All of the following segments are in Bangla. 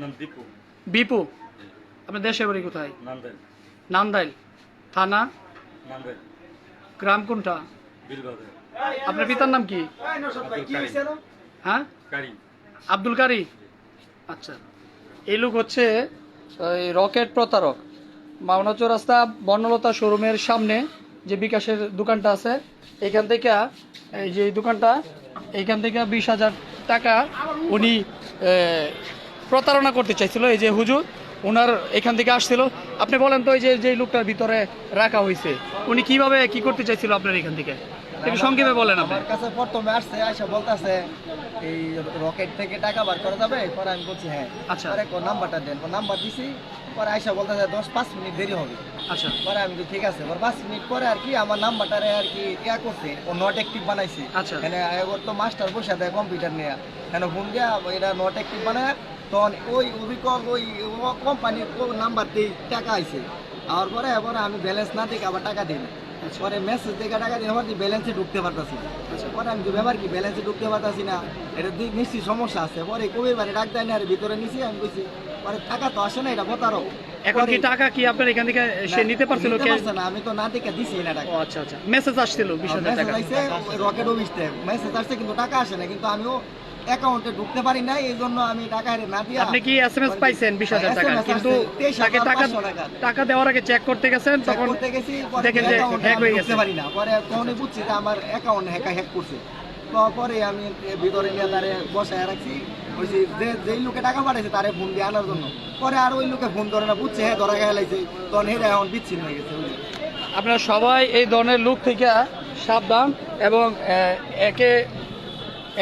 নাম দীপু। বিপু? আপনার দেশের বাড়ি কোথায়? নান্দাইল। থানা? গ্রাম কোনটা? আপনার পিতার নাম কি? হ্যাঁ? আব্দুল কারি আচ্ছা। এই লোক হচ্ছে ওই রকেট প্রতারক। মাওনা রাস্তা বর্ণলতা শোরুমের সামনে যে বিকাশের দোকানটা আছে এখান থেকে এই যে দোকানটা এইখান থেকে বিশ হাজার টাকা উনি প্রতারণা করতে চাইছিল এই যে হুজুর ওনার এখান থেকে আসছিল। আপনি বলেন তো এই যে যে লোকটার ভিতরে রাখা হয়েছে উনি কীভাবে কি করতে চাইছিল আপনার এখান থেকে? একটু সংক্ষেপে বলেন আপনি। আমার কাছে প্রথমে আসছে আইসা বলতেছে এই রকেট থেকে টাকা বার করা যাবে? পরে আমি বলছি হ্যাঁ। আচ্ছা। পরে কোন নাম্বারটা দেন। কোন নাম্বার দিছি পরে আইসা বলতেছে দশ পাঁচ মিনিট দেরি হবে। আচ্ছা। পরে আমি বলি, ঠিক আছে। পাঁচ মিনিট পরে আর কি আমার নাম্বারটারে আর কি ইয়া করছে ও নট অ্যাক্টিভ বানাইছে। আচ্ছা। এখানে এবার তো মাস্টার বসে দেয় কম্পিউটার নিয়ে। এখানে ফোন দিয়া এটা নট অ্যাক্টিভ বানায়। তখন ওই অভিকল ওই কোম্পানির নাম্বার দিয়ে টাকা আইছে। আর পরে এবার আমি ব্যালেন্স না দেখে আবার টাকা দিই পরে মেসেজ দেখে টাকা দিয়ে আমার ব্যালেন্সে ঢুকতে পারতাছি। পরে আমি ব্যাপার কি ব্যালেন্সে ঢুকতে পারতাছি না এটা দিক নিশ্চয়ই সমস্যা আছে। পরে কবির বাড়ি ডাক দেয় না আর ভিতরে নিছি আমি কইছি পরে টাকা তো আসে না এটা প্রতারক। এখন কি টাকা কি আপনার এখান থেকে সে নিতে পারছিল কে না আমি তো না দেখে দিছি না টাকা। আচ্ছা আচ্ছা। মেসেজ আসছিল মেসেজ টাকা। আইছে রকেট অফিসতে মেসেজ আসছে কিন্তু টাকা আসে না কিন্তু আমিও অ্যাকাউন্টে ঢুকতে পারি না এই জন্য আমি টাকা না দিয়া আপনি কি এস এম এস পাইছেন বিশ হাজার টাকা? কিন্তু আসছে, 23,500 তাকে টাকা টাকা। দেওয়ার আগে চেক করতে গেছেন চেক তখন করতে গেছি দেখেন যে হ্যাক হয়ে গেছে। পারি না। পরে তখনই বুঝছি যে আমার অ্যাকাউন্ট হ্যাক হ্যাক করছে। তো পরে আমি ভিতরে নিয়ে তারে বসায় রাখছি বলছি যে যেই লোকে টাকা পাঠাইছে তারে ফোন দিয়ে আনার জন্য। পরে আর ওই লোকে ফোন ধরে না বুঝছে হ্যাঁ ধরা গেলাইছে তখন হেরে এখন বিচ্ছিন্ন হয়ে গেছে। আপনারা সবাই এই ধরনের লোক থেকে সাবধান এবং একে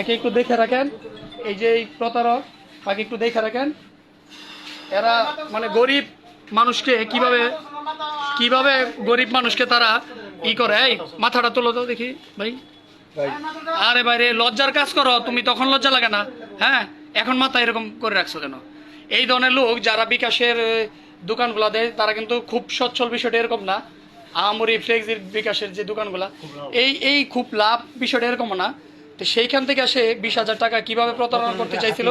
একে একটু দেখে রাখেন। এই যে এই প্রতারক তাকে একটু দেখে রাখেন। এরা মানে গরিব মানুষকে কীভাবে কীভাবে গরিব মানুষকে তারা ই করে? এই মাথাটা তোলো তো দেখি ভাই। আরে বাইরে লজ্জার কাজ করো তুমি তখন লজ্জা লাগে না। হ্যাঁ এখন মাথা এরকম করে রাখছো কেন? এই ধরনের লোক যারা বিকাশের দোকানগুলা দেয় তারা কিন্তু খুব সচ্ছল বিষয়টা এরকম না। আমরি ফ্লেক্সির বিকাশের যে দোকানগুলা এই এই খুব লাভ বিষয়টা এরকম না। তো সেইখান থেকে আসে বিশ হাজার টাকা কীভাবে প্রতারণা করতে চাইছিল?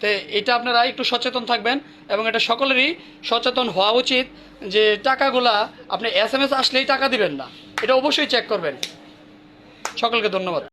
তো এটা আপনারা একটু সচেতন থাকবেন এবং এটা সকলেরই সচেতন হওয়া উচিত যে টাকাগুলা আপনি এস এম এস আসলেই টাকা দিবেন না। এটা অবশ্যই চেক করবেন। সকলকে ধন্যবাদ।